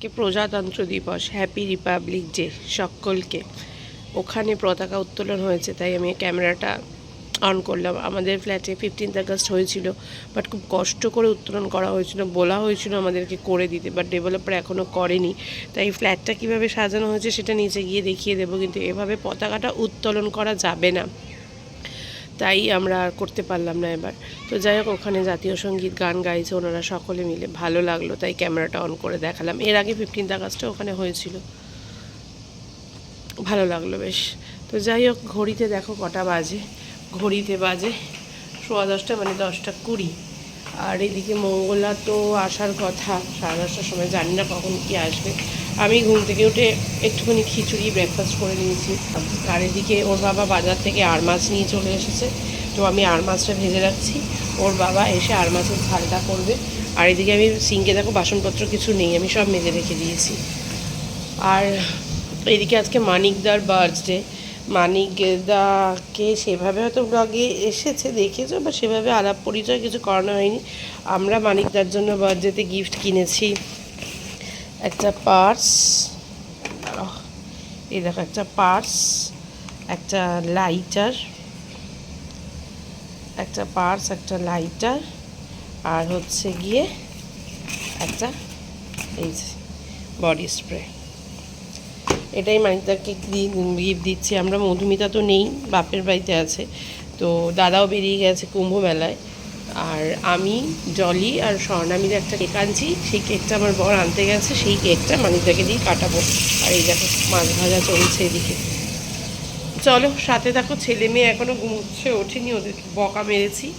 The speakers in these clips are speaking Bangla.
কে প্রজাতন্ত্র দিবস হ্যাপি রিপাবলিক ডে সকলকে। ওখানে পতাকা উত্তোলন হয়েছে, তাই আমি ক্যামেরাটা অন করলাম। আমাদের ফ্ল্যাটে ফিফটিন্থ আগস্ট হয়েছিল বাট খুব কষ্ট করে উত্তোলন করা হয়েছিল, বলা হয়েছিল আমাদেরকে করে দিতে বাট ডেভেলপার এখনও করেনি। তাই ফ্ল্যাটটা কীভাবে সাজানো হয়েছে, সেটা নিচে গিয়ে দেখিয়ে দেবো, কিন্তু এভাবে পতাকাটা উত্তোলন করা যাবে না। তাই আমরা আর করতে পারলাম না এবার। তো যাই হোক, ওখানে জাতীয় সংগীত, গান গাইছে ওনারা সকলে মিলে। ভালো লাগল তাই ক্যামেরাটা অন করে দেখালাম। এর আগে ফিফটিন্থ আগস্টে ওখানে হয়েছিল। ভালো লাগল বেশ। তো যাই হোক, ঘড়িতে দেখো কটা বাজে। ঘড়িতে বাজে সোয়া দশটা মানে দশটা কুড়ি। আর এদিকে মঙ্গলা তো আসার কথা। সাড়ে দশটার সময় জানি না কখন কি আসবে। আমি ঘুম থেকে উঠে একটুখানি খিচুড়ি ব্রেকফাস্ট করে নিয়েছি। আর এদিকে ওর বাবা বাজার থেকে আর মাছ নিয়ে চলে এসেছে। তো আমি আর মাছটা ভেজে রাখছি। ওর বাবা এসে আর মাছের ঝালটা করবে। আর এদিকে আমি সিঙ্কে দেখো বাসনপত্র কিছু নেই, আমি সব মেজে রেখে দিয়েছি। আর এদিকে আজকে মানিকদার বার্থডে মানিকদাকে সেভাবে হয়তো ব্লগে এসেছে, দেখেছ? বা সেভাবে আলাপ পরিচয় কিছু করানো হয়নি। আমরা মানিকদার জন্য বার্থডেতে গিফট কিনেছি। একটা পার্স এই দেখো, একটা পার্স, একটা লাইটার, একটা পার্স, একটা লাইটার, আর হচ্ছে গিয়ে একটা এই বডি স্প্রে। এটাই মানিকদাকে গিফট দিচ্ছি। আমরা মধুমিতা তো নেই, বাপের বাড়িতে আছে। তো দাদাও বেরিয়ে গেছে কুম্ভ মেলায় আর আমি, জলি আর স্বর্ণা মিলে একটা কেক আনছি। সেই কেকটা আমার বর আনতে গেছে, সেই কেকটা মানিকদাকে দিয়ে কাটাবো। আর এই দেখো, মাছ ভাজা চলছে এদিকে। চলো, সাথে দেখো, ছেলে মেয়ে এখনও ঘুমোচ্ছে, ওঠেনি, ওদেরকে বকা মেরেছি।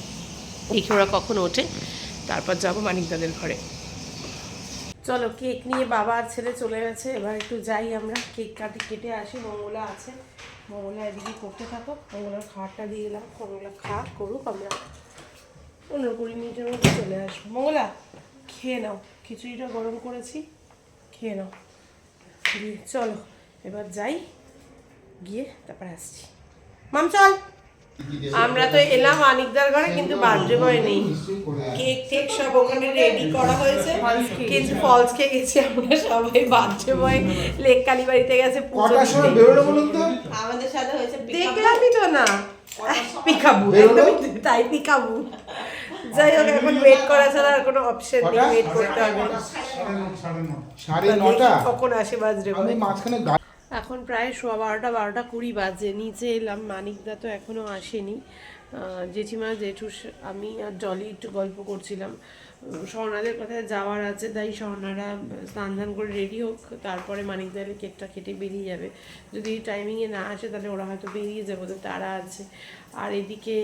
দেখি ওরা কখন ওঠে। তারপর যাব মানিকদাদের ঘরে। চলো কেক নিয়ে বাবা আর ছেলে চলে গেছে। এবার একটু যাই আমরা। কেক কাটি কেটে আসি, মঙ্গলা আছে। মঙ্গলা এদিকে করতে থাকো মঙ্গলার খাওয়ারটা দিয়ে গেলাম মঙ্গলা খা করুক আমরা। পনেরো কুড়ি মিনিটের মধ্যে চলে আসব। মঙ্গলা খেয়ে নাও। খিচুড়িটা গরম করেছি খেয়ে নাও। দিয়ে চলো এবার যাই গিয়ে তারপর আসছি। মাম চল। আমরা তো এলাম আনিকদার ঘরে কিন্তু বার্থডে বয় নেই। কেক টেক সব ওখানে রেডি করা হয়েছে। কিন্তু ফলস খেয়ে গেছি আমরা সবাই বার্থডে বয় লেক কালী বাড়িতে গেছে আমাদের সাথে হয়েছে দেখলামই তো না। পিকাবু? তাই পিকাবু। যাই হোক এখন ওয়েট করা ছাড়া আর কোনো অপশন নেই ওয়েট করতে হবে। সাড়ে নটা কখন আসে বার্থডে আমি মাঝখানে এখন প্রায় সোয়া বারোটা বারোটা কুড়ি বাজে নিচে এলাম মানিকদা তো এখনও আসেনি। আহ, জেঠিমা জেঠু আমি আর জলি একটু গল্প করছিলাম। স্বর্ণাদের কোথায় যাওয়ার আছে তাই স্বর্ণারা স্নান ধান করে রেডি হোক তারপরে মানিকদার কেকটা কেটে বেরিয়ে যাবে। যদি টাইমিংয়ে না আসে তাহলে ওরা হয়তো বেরিয়ে যাবে ওদের তারা আছে। আর এদিকে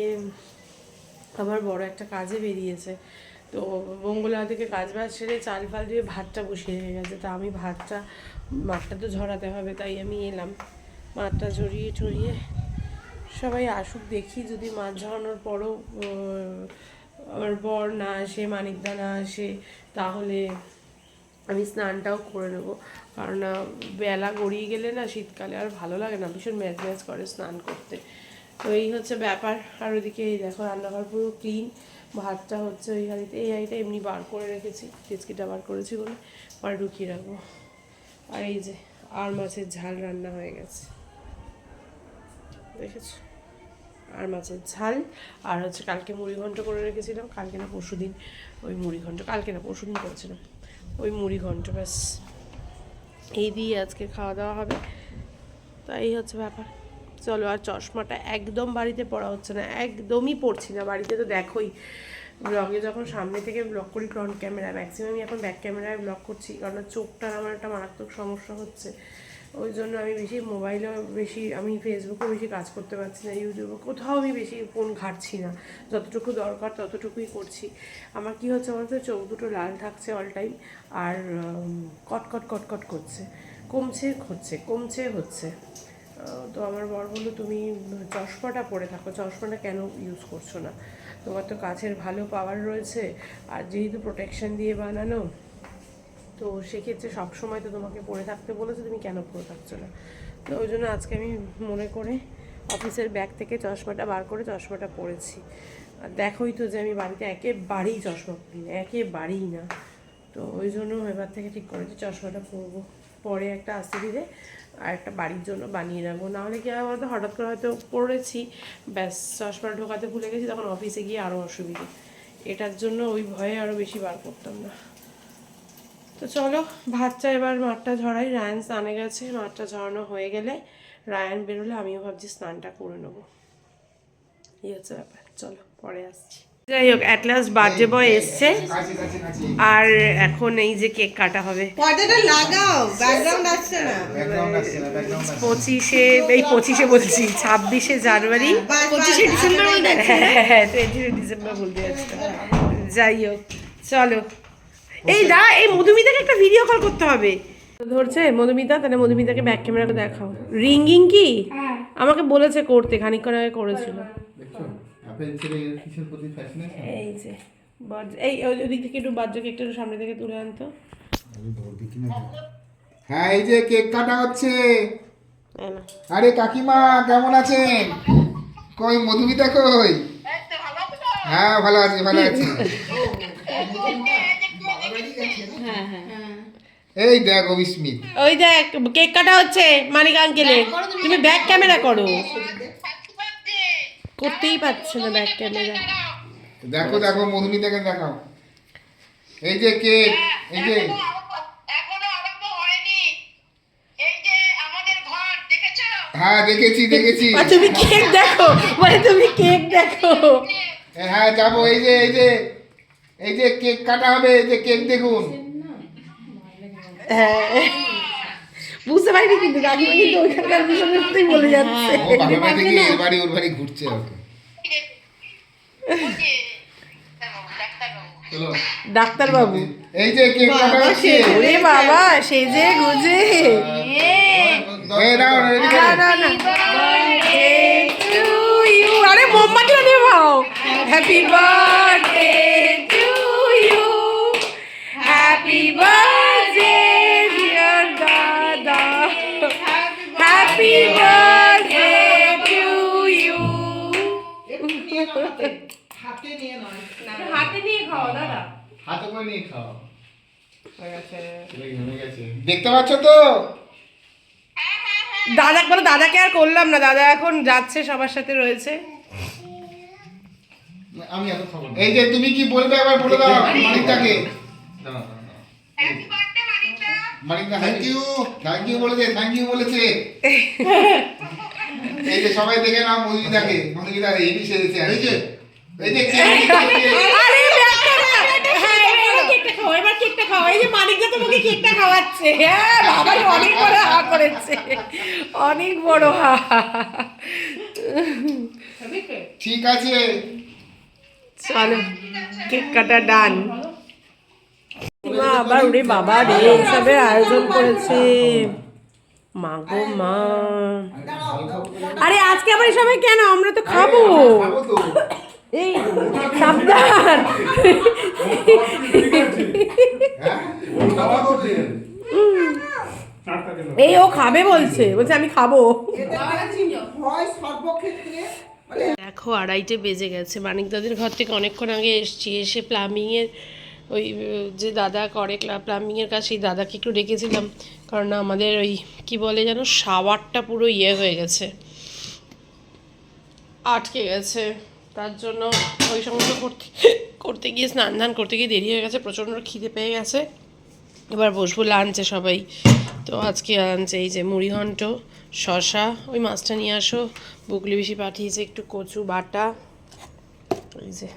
আমার বড় একটা কাজে বেরিয়েছে। তো মঙ্গলা থেকে কাজ বাজ সেরে চাল ফাল দিয়ে ভাতটা বসিয়ে হয়ে গেছে। তা আমি ভাতটা, মাঠটা তো ঝরাতে হবে, তাই আমি এলাম। মাঠটা ঝরিয়ে ঠরিয়ে সবাই আসুক, দেখি যদি মাছ ঝরানোর পরও আমার বর না আসে, মানিকদা না আসে, তাহলে আমি স্নানটাও করে নেব। কারণ বেলা গড়িয়ে গেলে না শীতকালে আর ভালো লাগে না, ভীষণ ম্যাচ ম্যাচ করে স্নান করতে। তো এই হচ্ছে ব্যাপার। আর ওদিকে এই দেখো, রান্নাঘর পুরো ক্লিন ভাতটা হচ্ছে ওই হাঁড়িতে, এই হাঁড়িটা এমনি বার করে রেখেছি। টেস্কিটা বার করেছি বলে পরে ঢুকিয়ে রাখব। আর এই যে, আর মাছের ঝাল রান্না হয়ে গেছে। দেখেছ? আর মাছের ঝাল। আর হচ্ছে কালকে মুড়ি ঘন্ট করে রেখেছিলাম। কালকে না পরশু দিন ওই মুড়ি ঘন্ট, কালকে না পরশু দিন করেছিলাম। ওই মুড়ি ঘন্ট, ব্যাস। এই দিয়ে আজকে খাওয়া দাওয়া হবে। তাই হচ্ছে ব্যাপার। চলো আর চশমাটা একদম বাড়িতে পড়া হচ্ছে না, একদমই পড়ছি না। বাড়িতে তো দেখোই ব্লগে যখন সামনে থেকে ব্লগ করি ফ্রন্ট ক্যামেরা ম্যাক্সিমামই এখন ব্যাক ক্যামেরায় ব্লগ করছি কারণ চোখটার আমার একটা মারাত্মক সমস্যা হচ্ছে। ওই জন্য আমি বেশি মোবাইলেও বেশি, আমি ফেসবুকেও বেশি কাজ করতে পারছি না ইউটিউবে কোথাও আমি বেশি ফোন ঘাটছি না। যতটুকু দরকার ততটুকুই করছি। আমার কি হচ্ছে বলতো, চোখ দুটো লাল থাকছে অল টাইম আর কটকট কটকট করছে। কমছে, হচ্ছে কমছে, হচ্ছে। তো আমার বর বলল, তুমি চশমাটা পরে থাকো। চশমাটা কেন ইউজ করছ না? তোমার তো কাছের ভালো পাওয়ার রয়েছে। আর যেহেতু প্রোটেকশন দিয়ে বানানো, তো সেক্ষেত্রে সবসময় তো তোমাকে পরে থাকতে বলেছে, তুমি কেন পরে থাকছো না? তো ওই জন্য আজকে আমি মনে করে অফিসের ব্যাগ থেকে চশমাটা বার করে চশমাটা পরেছি। আর দেখোই তো যে আমি বাড়িতে একেবারেই চশমা পরি না, একেবারেই না। তো ওই জন্য এবার থেকে ঠিক করেছি চশমাটা পরবো। পরে একটা আসতে দিলে আর একটা বাড়ির জন্য বানিয়ে রাখব নাহলে কি বলতো, হঠাৎ করে হয়তো পড়েছি, ব্যাস চশমা ঢোকাতে ভুলে গেছি, তখন অফিসে গিয়ে আরও অসুবিধা। এটার জন্য ওই ভয়ে আরও বেশি বার করতাম না। তো চলো ভাতটা এবার মাঠটা ঝরাই, রায়ান স্নানে গেছে, মাঠটা ঝরানো হয়ে গেলে রায়ান বেরোলে আমিও ভাবছি স্নানটা করে নেব। এই হচ্ছে ব্যাপার, চলো পরে আসছি। যাই হোক অ্যাট লাস্ট বার্থডে বয় এসছে। আর এখন এই যে কেক কাটা হবে। পর্দাটা লাগাও ব্যাকগ্রাউন্ড আসছে না। ব্যাকগ্রাউন্ড আসছে না ব্যাকগ্রাউন্ড আসছে পঁচিশে এই পঁচিশে বলছি ছাব্বিশে জানুয়ারি। পঁচিশে ডিসেম্বর বলতে হ্যাঁ টোয়েন্টি ডিসেম্বর বলতে যাচ্ছি। যাই হোক চলো। এই দা এই মধুমিতাকে একটা ভিডিও কল করতে হবে। ধরছে মধুমিতা তাহলে মধুমিতাকে ব্যাক ক্যামেরা দেখাও। রিঙ্গিং কি? আমাকে বলেছে করতে খানিকক্ষণ আগে করেছিল। দেখছ ছেলে কিসের প্রতি ফ্যাসিনেশন এই যে এই ওই ওদিক থেকে একটু বাজ্যকে একটু সামনে থেকে তুলে আনতো। হ্যাঁ এই যে কেক কাটা হচ্ছে। আরে কাকিমা কেমন আছেন? কই মধুমিতা কই? হ্যাঁ ভালো আছি ভালো আছি। এই দেখ অবিস্মিত। ওই দেখ কেক কাটা হচ্ছে মানিক আঙ্কেলের তুমি। ব্যাক ক্যামেরা করো। করতেই পারছে না ব্যাক ক্যামেরা দেখো দেখো মধুমিতাকে দেখাও। এই যে কেক এই যে। এখনও আরম্ভ হয়নি। এই যে আমাদের ঘর দেখেছ? হ্যাঁ দেখেছি দেখেছি। তুমি কেক দেখো। মানে তুমি কেক দেখো। হ্যাঁ যাব এই যে এই যে। এই যে কেক কাটা হবে এই যে কেক দেখুন। হ্যাঁ। বুঝতে পারিনি কিন্তু কাকিমা কিন্তু ওইখানকার বিষয়টাই বলে যাচ্ছে। ও বাড়ি থেকে এর বাড়ি ওর বাড়ি ঘুরছে ওকে ওই যে ডাক্তারবাবু। এই যে কেক কাটা হচ্ছে। ওরে বাবা সেজে গুজে। এই না না না. আরে মোমবাতিটা happy birthday to you happy birthday হাতে নিয়ে খাও দাদা হাতে করে নিয়ে খাও। দেখতে পাচ্ছ তো দাদা বলো দাদাকে আর করলাম না দাদা এখন যাচ্ছে সবার সাথে রয়েছে আমি এত খাব এই যে তুমি কি বলবে এবার বলে দাও মানিকদাকে মানিকদা থ্যাংক ইউ থ্যাংক ইউ বলেছে থ্যাংক ইউ বলেছে এই যে সবাই দেখে নাও মধুমিতাকে মধুমিতা এই সেরেছে এই যে এই যে কেক আরে ব্যাক করো। হ্যাঁ, এবার কেকটা খাও, কেকটা এই যে মানিকদা তোমাকে কেকটা খাওয়াচ্ছে। হ্যাঁ, বাবাই অনেক বড় হা করেছে। অনেক বড় হা ঠিক আছে। চলো কেক কাটা ডান। মা আবার ওরে বাবা রে আয়োজন করেছে। মা গো মা। আরে আজকে আবার সবাই কেন? আমরা তো খাব। খাব তো। এই, সাবধান। এই, ও খাবে বলছে। বলছে, আমি খাব। দেখো, আড়াইটে বেজে গেছে। মানিক দাদির ঘর থেকে অনেকক্ষণ আগে এসছি। এসে প্লাম্বিংয়ের ওই, যে দাদা করে প্লাম্বিংয়ের কাছে সেই দাদাকে একটু ডেকেছিলাম। কারণ আমাদের ওই, কি বলে যেন শাওয়ারটা পুরো ইয়ে হয়ে গেছে। আটকে গেছে। তার জন্য ওই সমস্ত করতে করতে গিয়ে স্নান ধান করতে গিয়ে দেরি হয়ে গেছে প্রচণ্ড খিদে পেয়ে গেছে। এবার বসবো লাঞ্চে সবাই। তো আজকে লাঞ্চে এই যে মুড়িঘণ্ট শশা ওই মাছটা নিয়ে আসো। বুকলি বেশি পাঠিয়েছে একটু কচু বাটা। এই যে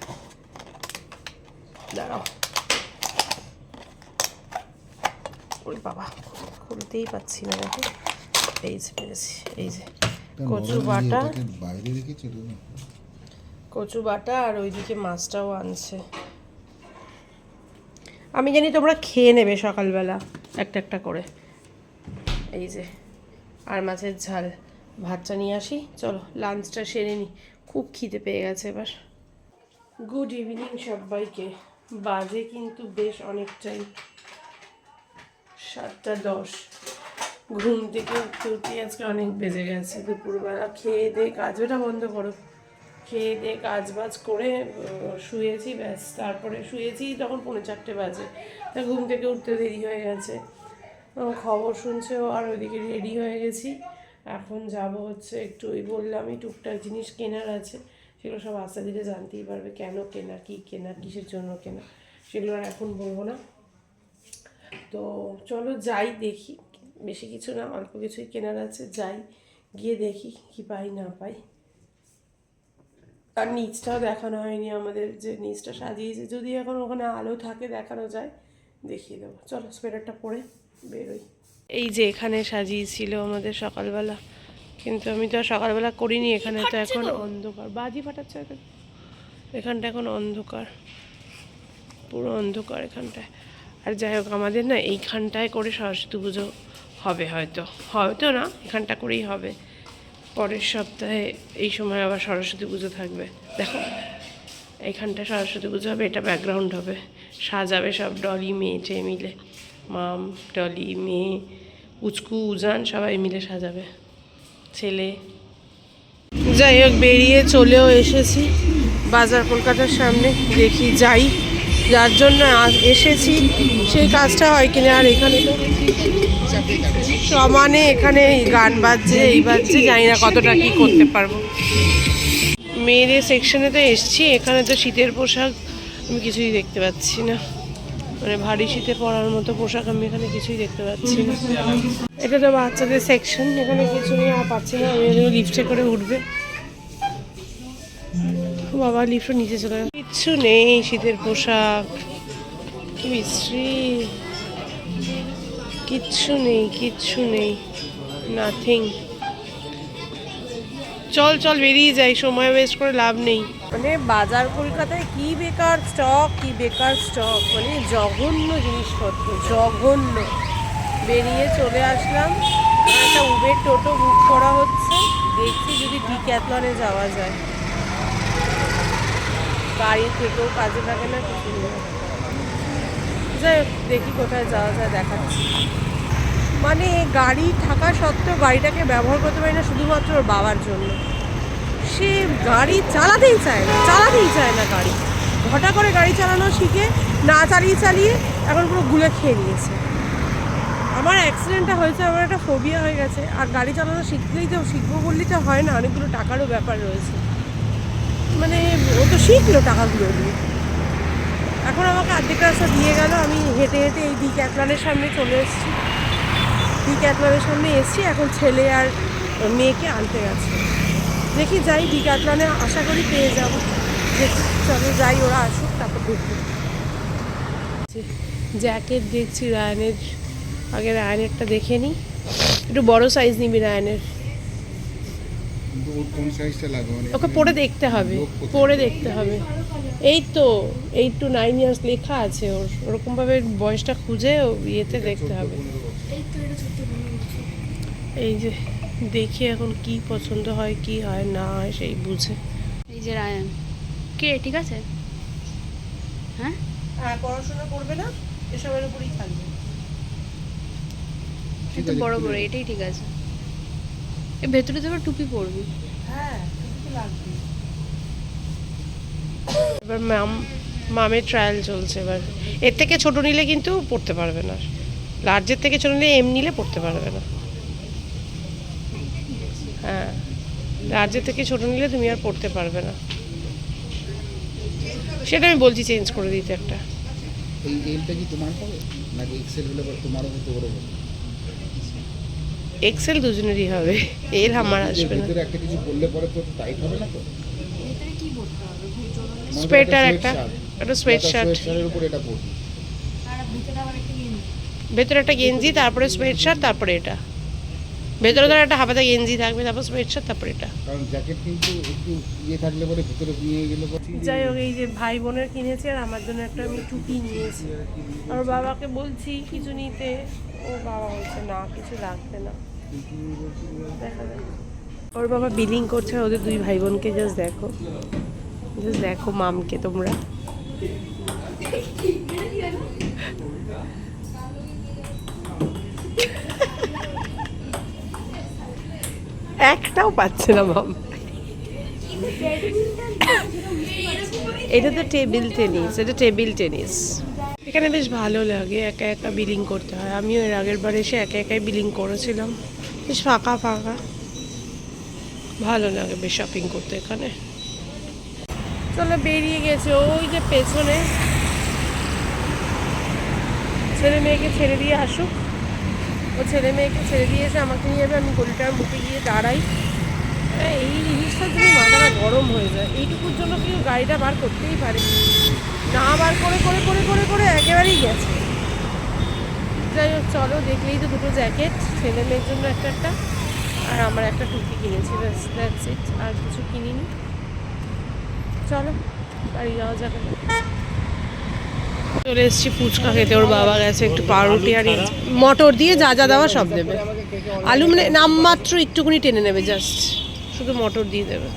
দাঁড়াও। বাবা খুলতেই পাচ্ছি না দেখো। এই যে পেরেছি এই যে কচু বাটা। বাইরে রেখেছো কচু বাটা আর ওইদিকে মাছটাও আনছে। আমি জানি তোমরা খেয়ে নেবে সকালবেলা একটা একটা করে। এই যে, আর মাছের ঝাল। ভাতটা নিয়ে আসি। চলো লাঞ্চটা সেরে নিই খুব খিদে পেয়ে গেছে এবার। গুড ইভিনিং সবাইকে। বাজে কিন্তু বেশ অনেকটাই। সাতটা দশ। ঘুম থেকে উঠতে উঠতে আজকে অনেক বেজে গেছে। দুপুরবেলা খেয়ে দিয়ে কাজটা বন্ধ করো। খেয়ে দিয়ে কাজ বাজ করে শুয়েছি, ব্যাস। তারপরে শুয়েছি তখন পৌনে চারটে বাজে। তা ঘুম থেকে উঠতে দেরি হয়ে গেছে। খবর শুনছেও আর ওইদিকে রেডি হয়ে গেছি। এখন যাব হচ্ছে একটু ওই বললামই টুকটাক জিনিস কেনার আছে। সেগুলো সব আস্তে ধীরে জানতেই পারবে, কেন কেনা, কী কেনা, কিসের জন্য কেনা, সেগুলো আর এখন বলব না। তো চলো যাই দেখি, বেশি কিছু না, অল্প কিছুই কেনার আছে, যাই, গিয়ে দেখি কি পাই, না পাই। আর নিচটাও দেখানো হয়নি আমাদের যে নিচটা সাজিয়েছে। যদি এখন ওখানে আলো থাকে দেখানো যায় দেখিয়ে দেবো। চলো সোয়েটারটা পরে বেরোই। এই যে এখানে সাজিয়েছিল আমাদের সকালবেলা কিন্তু আমি তো আর সকালবেলা করিনি এখানে তো এখন অন্ধকার। বাজি ফাটাচ্ছে এখন। এখানটা এখন অন্ধকার পুরো অন্ধকার এখানটায়। আর যাই হোক আমাদের না এইখানটায় করে সরস্বতী পুজো হবে হয়তো। হয়তো না এখানটা করেই হবে। পরের সপ্তাহে এই সময় আবার সরস্বতী পুজো থাকবে। দেখো এইখানটা সরস্বতী পুজো হবে, এটা ব্যাকগ্রাউন্ড হবে। সাজাবে সব ডলি মেয়ে টেয়ে মিলে। মাম ডলি মেয়ে উচকু উজান, সবাই মিলে সাজাবে। ছেলে। যাই হোক, বেরিয়ে চলেও এসেছি। বাজার কলকাতার সামনে, দেখি যাই। যার জন্য এসেছি, সেই কাজটা হয় কিনা আর এখানে তো সমানে এখানে গান বাজছে, এই বাজছে, জানি না কতটা কি করতে পারব। মেয়েদের সেকশনে তো এসছি, এখানে তো শীতের পোশাক আমি কিছুই দেখতে পাচ্ছি না। মানে ভারী শীতে পরার মতো পোশাক আমি এখানে কিছুই দেখতে পাচ্ছি না। এটা তো বাচ্চাদের সেকশন এখানে কিছু আর পাচ্ছি না আমি লিফটে করে উঠবে। বাবা, লিফট নিচে চলে গেল। কিচ্ছু নেই, শীতের পোশাক। কিচ্ছু নেই কিচ্ছু নেই নাথিং চল চল, বেরিয়ে যাই, সময় ওয়েস্ট করে লাভ নেই। মানে বাজার কলকাতায় কি বেকার স্টক কি বেকার স্টক মানে জঘন্য জিনিসপত্র, জঘন্য। বেরিয়ে চলে আসলাম। একটা উবের টোটো বুক করা হচ্ছে। দেখছি যদি ডিক্যাথলনে যাওয়া যায়। গাড়ি থেকেও কাজে না নেই। যাই দেখি কোথায় যাওয়া যায়, দেখাচ্ছি। মানে গাড়ি থাকা সত্ত্বেও গাড়িটাকে ব্যবহার করতে পারি না, শুধুমাত্র ওর বাবার জন্য। সে গাড়ি চালাতেই চায় না, চালাতেই চায় না গাড়ি। ঘটা করে গাড়ি চালানো শিখে, না চালিয়ে চালিয়ে এখন পুরো গুলে খেয়ে নিয়েছে। আমার অ্যাক্সিডেন্টটা হয়েছে, আমার একটা ফোবিয়া হয়ে গেছে। আর গাড়ি চালানো শিখলেই তো, শিখব বললেই তো হয় না, অনেকগুলো টাকারও ব্যাপার রয়েছে। মানে ও তো শিখলো টাকাগুলো দিয়ে। এখন আমাকে অর্ধেক রাস্তা দিয়ে গেল, আমি হেঁটে হেঁটে এই ডি ক্যাটলানের সামনে চলে এসেছি। ডি ক্যাটলানের সামনে এসেছি, এখন ছেলে আর মেয়েকে আনতে গেছে। দেখি যাই ডি ক্যাটলানে আশা করি পেয়ে যাব। দেখি, চলো যাই, ওরা আসুক, তারপর দেখব। জ্যাকেট দেখছি রায়নের, আগে রায়নেরটা দেখে নিই। একটু বড় সাইজ নিবি রায়নের। কিন্তু ওর কোন সাইজটা লাগবে? মানে ওকে পরে দেখতে হবে পরে দেখতে হবে। এই তো এইট টু নাইন ইয়ার্স লেখা আছে ওর। ওরকমভাবে বয়সটা খুঁজে ও ইয়েতে দেখতে হবে। এই যে দেখি এখন কি পছন্দ হয় কি হয় না হয় সেই বুঝে। এই যে রায়ান। কে ঠিক আছে? হ্যাঁ? হ্যাঁ পড়াশোনা করবে না এসবের উপরেই থাকবে। বড় বড় এটাই ঠিক আছে। এ ভেতরে তো টুপি পরবি। হ্যাঁ এবার ম্যাম মামের ট্রায়াল চলছে এবার। এর থেকে ছোট নিলে কিন্তু পড়তে পারবে না। লার্জের থেকে ছোট নিলে এম নিলে পড়তে পারবে না। হ্যাঁ লার্জের থেকে ছোট নিলে তুমি আর পড়তে পারবে না। সেটা আমি বলছি চেঞ্জ করে দিতে একটা। এই এলটা কি তোমার হবে? নাকি এক্সেল হলে তোমারও হতে বড় হবে এক্সেল দুজনেরই হবে। এর আমার আসবে না। ভিতরে একটা কিছু বললে পরে তো টাইট হবে না তো? সোয়েটার একটা একটা। সোয়েট শার্ট সোয়েটারের উপর এটা পড়বি ভেতরে একটা গেঞ্জি। তারপরে সোয়েট শার্ট তারপরে এটা। ভেতরে ধর একটা হাফাতে গেঞ্জি থাকবে তারপর সোয়েট শার্ট তারপরে এটা। কারণ জ্যাকেট কিন্তু একটু ইয়ে থাকলে পরে ভিতরে নিয়ে গেলে যাই হোক এই যে ভাই বোনের কিনেছে আর আমার জন্য একটা আমি টুপি নিয়েছি। আর বাবাকে বলছি কিছু নিতে। ও বাবা বলছে না কিছু লাগবে না। ওর বাবা বিলিং করছে, ওদের দুই ভাই বোনকে জাস্ট দেখো। জাস্ট দেখো মামকে তোমরা। একটাও পাচ্ছে না মাম। এটা তো টেবিল টেনিস, এটা টেবিল টেনিস। এখানে বেশ ভালো লাগে, একা একা বিলিং করতে হয়। আমিও এর আগের বার এসে একা একাই বিলিং করেছিলাম। বেশ ফাঁকা ফাঁকা। ভালো লাগে বেশ শপিং করতে এখানে। চলো বেরিয়ে গেছে ওই যে পেছনে। ছেলে মেয়েকে ছেড়ে দিয়ে আসুক। ও ছেলে মেয়েকে ছেড়ে দিয়েছে আমাকে নিয়ে যাবে আমি গলিটার মুখে গিয়ে দাঁড়াই। হ্যাঁ, এই জিনিসটার জন্য মাথাটা গরম হয়ে যায় এইটুকুর জন্য কেউ গাড়িটা বার করতেই পারে না বার করে করে করে করে করে একেবারেই গেছে। যাই হোক, চলো, দেখলেই তো দুটো জ্যাকেট ছেলে মেয়ের জন্য একটা একটা, আর আমার একটা টুপি কিনেছি, ব্যাস আর কিছু কিনিনি। চলো, বাড়ি যাওয়া যাবে। চলে এসেছি ফুচকা খেতে, ওর বাবা গেছে একটু পাউরুটি আর মটর দিয়ে যা যা দেওয়া সব দেবে। আলু মানে নামমাত্র একটুখানি টেনে নেবে জাস্ট শুধু মটর দিয়ে দেবে।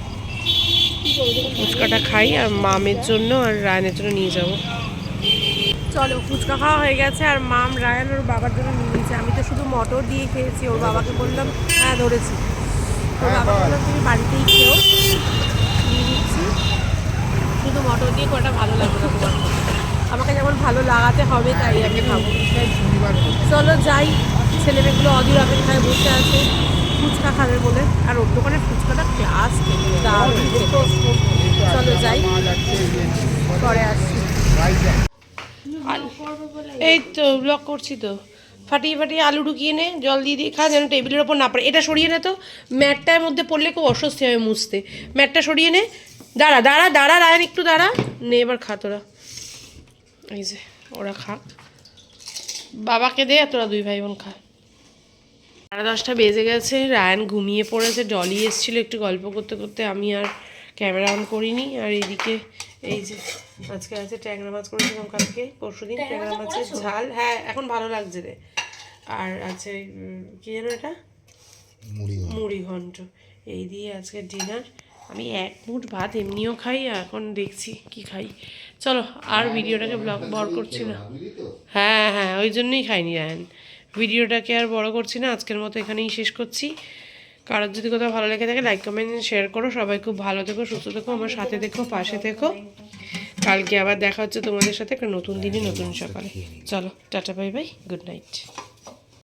ফুচকাটা খাই, আর মামের জন্য আর রায়নের জন্য নিয়ে যাব। চলো ফুচকা খাওয়া হয়ে গেছে আর মাম রায়ন ওর বাবার জন্য নিয়ে নিয়েছে। আমি তো শুধু মটর দিয়ে খেয়েছি ওর বাবাকে বললাম হ্যাঁ ধরেছি। ওর বাবা বললাম তুমি বাড়িতেই খেও নিয়ে নিচ্ছি। শুধু মটর দিয়ে কটা ভালো লাগবে না তোমার আমাকে যেমন ভালো লাগাতে হবে তাই আমি খাব। চলো যাই ছেলেমেয়েগুলো অধীর অপেক্ষায় বসে আছে ফুচকা খাবে বলে। আর ওর দোকানের ফুচকাটা ক্লাস খেতে। চলো যাই। পরে আসছি। এই তো ব্লক করছি তো। ফাটিয়ে ফাটিয়ে আলু ঢুকিয়ে নে জল দিয়ে দিয়ে খা যেন টেবিলের ওপর না পড়ে। এটা সরিয়ে নে তো। ম্যাটটার মধ্যে পড়লে খুব অস্বস্তি হবে মুছতে। ম্যাটটা সরিয়ে নে। দাঁড়া দাঁড়া দাঁড়া রায়ন একটু দাঁড়া। নে এবার খা তোরা। এই যে ওরা খাক। বাবাকে দে তোরা দুই ভাই বোন খা। সাড়ে দশটা বেজে গেছে। রায়ান ঘুমিয়ে পড়েছে ডলি এসেছিল। একটু গল্প করতে করতে আমি আর ক্যামেরা অন করিনি। আর এইদিকে এই যে আজকে আছে ট্যাংরা মাছ করেছিলাম কালকে পরশু দিন ট্যাংরা মাছের ঝাল হ্যাঁ এখন ভালো লাগছে রে। আর আছে কি যেন এটা? মুড়ি ঘন্ট এই দিয়ে আজকে ডিনার। আমি এক মুঠ ভাত এমনিও খাই আর এখন দেখছি কি খাই। চলো আর ভিডিওটাকে ব্লগ বড় করছি না। হ্যাঁ হ্যাঁ ওই জন্যই খাইনি রায়ন ভিডিওটাকে আর বড় করছি না আজকের মতো এখানেই শেষ করছি। কারোর যদি কোথাও ভালো লেগে থাকে লাইক কমেন্ট শেয়ার করো। সবাই খুব ভালো থেকো, সুস্থ থেকো, আমার সাথে দেখো পাশে থেকো। কালকে আবার দেখা হচ্ছে তোমাদের সাথে একটা নতুন দিনই নতুন সকালে। চলো, tata bye bye good night